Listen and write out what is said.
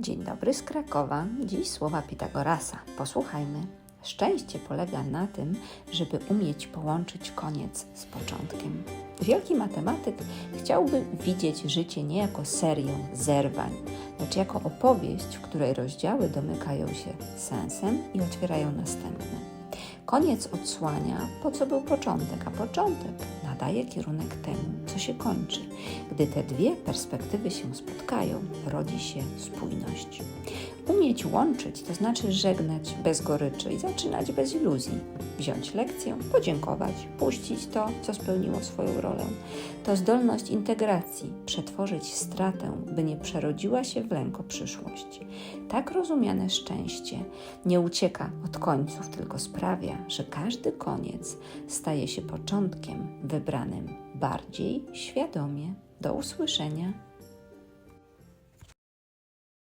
Dzień dobry z Krakowa. Dziś słowa Pitagorasa. Posłuchajmy. Szczęście polega na tym, żeby umieć połączyć koniec z początkiem. Wielki matematyk chciałby widzieć życie nie jako serię zerwań, lecz jako opowieść, w której rozdziały domykają się sensem i otwierają następne. Koniec odsłania, po co był początek, a początek nadaje kierunek temu, co się kończy. Gdy te dwie perspektywy się spotkają, rodzi się spójność. Umieć łączyć to znaczy żegnać bez goryczy i zaczynać bez iluzji. Wziąć lekcję, podziękować, puścić to, co spełniło swoją rolę. To zdolność integracji, przetworzyć stratę, by nie przerodziła się w lęk o przyszłość. Tak rozumiane szczęście nie ucieka od końców, tylko sprawia, że każdy koniec staje się początkiem wybranym bardziej świadomie. Do usłyszenia.